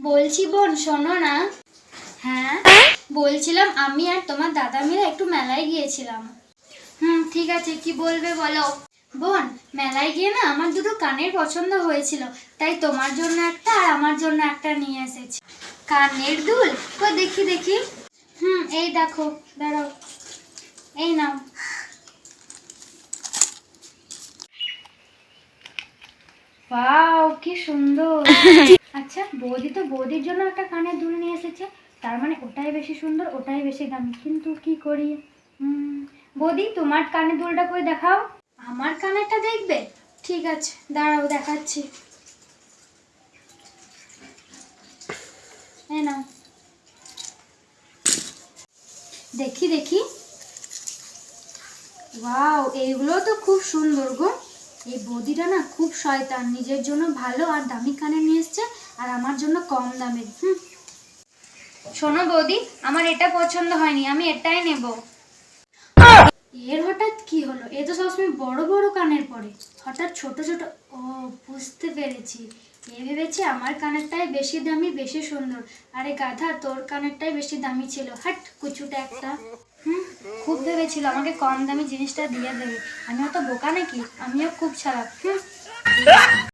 বলছি বোন শোনো না। হ্যাঁ? বলছিলাম আমি আর তোমার দাদা মিলে একটু মেলায় গিয়েছিলাম। হুম ঠিক আছে কি বলবে বলো? বোন মেলায় গিয়ে না আমার দুটো কানের পছন্দ হয়েছিল তাই তোমার জন্য একটা আর আমার জন্য একটা নিয়ে এসেছি। কানের দুল? তো দেখি দেখি। হুম এই দেখো দাঁড়াও। এই নাও। ওয়াও কি সুন্দর। আচ্ছা বৌদি তো বৌদির জন্য একটা কানের দুল নিয়ে এসেছে। তার মানে ওটাই বেশি সুন্দর, ওটাই বেশি দামি। কিন্তু কি করি? বৌদি, তোমার কানের দুলটা করে দেখাও? আমার কানেরটা দেখবে? ঠিক আছে, দাঁড়াও, দেখাচ্ছি। দেখি দেখি। এইগুলো তো খুব সুন্দর গো। এই বৌদিটা না খুব শয়তান নিজের জন্য ভালো আর দামি কানে নিয়ে এসছে আর আমার জন্য কম দামের হুম। শোনো বৌদি আমার এটা পছন্দ হয়নি আমি এটাই নেব। এর হঠাৎ কি হলো? এ তো সবসময় বড় বড় কানের পরে। হঠাৎ ছোট ছোট ও বুঝতে পেরেছি। এ ভেবেছে আমার কানেরটাই বেশি দামি, বেশি সুন্দর। আরে গাধা, তোর কানেরটাই বেশি দামি ছিল। হাট, কুচুটা একটা। হুম? খুব ভেবেছিল, আমাকে কম দামি জিনিসটা দিয়ে দেবে। আমি অত বোকা নাকি? আমিও খুব ছাড়া হুম?